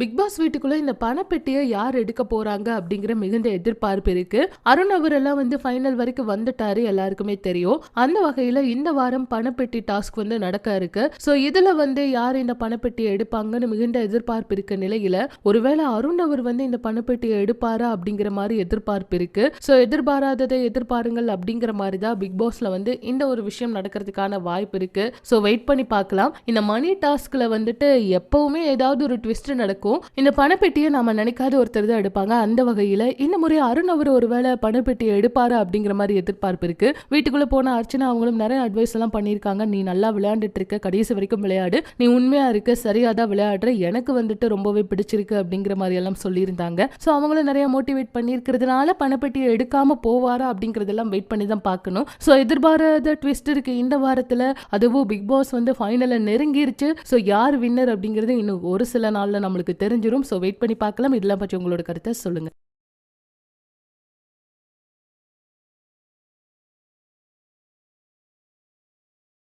Big pass வீட்டுக்குள்ள இந்த பணப்பெட்டியை யார் எடுக்க போறாங்க அப்படிங்கிற மிகுந்த எதிர்பார்ப்பு இருக்கு. அருண் அவரெல்லாம் வந்து ஃபைனல் வரைக்கும் வந்துட்டாரு எல்லாருக்குமே தெரியும். அந்த வகையில இந்த வாரம் பணப்பெட்டி டாஸ்க் வந்து நடக்க இருக்கு. ஸோ இதுல வந்து யார் இந்த பணப்பெட்டியை எடுப்பாங்கன்னு மிகுந்த எதிர்பார்ப்பு இருக்க நிலையில ஒருவேளை அருண் அவர் வந்து இந்த பணப்பெட்டியை எடுப்பாரா அப்படிங்கிற மாதிரி எதிர்பார்ப்பு இருக்கு. ஸோ எதிர்பாராததை எதிர்பாருங்கள் அப்படிங்கிற மாதிரி தான் பிக் பாஸ்ல வந்து இந்த ஒரு விஷயம் நடக்கிறதுக்கான வாய்ப்பு இருக்கு. ஸோ வெயிட் பண்ணி பார்க்கலாம். இந்த மணி டாஸ்க்ல வந்துட்டு எப்பவுமே ஏதாவது ஒரு ட்விஸ்ட் நடக்கும். இந்த பணப்பெட்டியை நாம நினைக்காத ஒருத்தர் தான் எடுப்பாங்க. அந்த வகையில இந்த முறை அருண் அவர் ஒருவேளை பணப்பெட்டியை எடுப்பாரு அப்படிங்கிற மாதிரி எதிர்பார்ப்பு இருக்கு. வீட்டுக்குள்ள போன அர்ச்சனா அவங்களும் நிறைய அட்வைஸ் எல்லாம் பண்ணியிருக்காங்க. நீ நல்லா விளையாண்டுட்டு இருக்க கடைசி வரைக்கும் விளையாடு. நீ உண்மையா இருக்க சரியா தான் விளையாடுற. எனக்கு வந்துட்டு ரொம்பவே பிடிச்சிருக்கு அப்படிங்கிற மாதிரி எல்லாம் சொல்லியிருந்தாங்க. ஸோ அவங்களும் நிறைய மோட்டிவேட் பண்ணியிருக்கிறதுனால பணப்பெட்டியை எடுக்காம போவாரா அப்படிங்கறதெல்லாம் வெயிட் பண்ணி தான் பார்க்கணும். ஸோ எதிர்பாராத ட்விஸ்ட் இருக்கு. இந்த வாரத்தில் அதுவும் பிக் பாஸ் வந்து ஃபைனலில் நெருங்கிருச்சு. ஸோ யார் வின்னர் அப்படிங்கிறது இன்னும் ஒரு சில நாளில் நம்மளுக்கு தெரிஞ்சிரும். ஸோ வெயிட் பண்ணி பார்க்கலாம். இதெல்லாம் பற்றி உங்களோட கருத்தை சொல்லுங்க.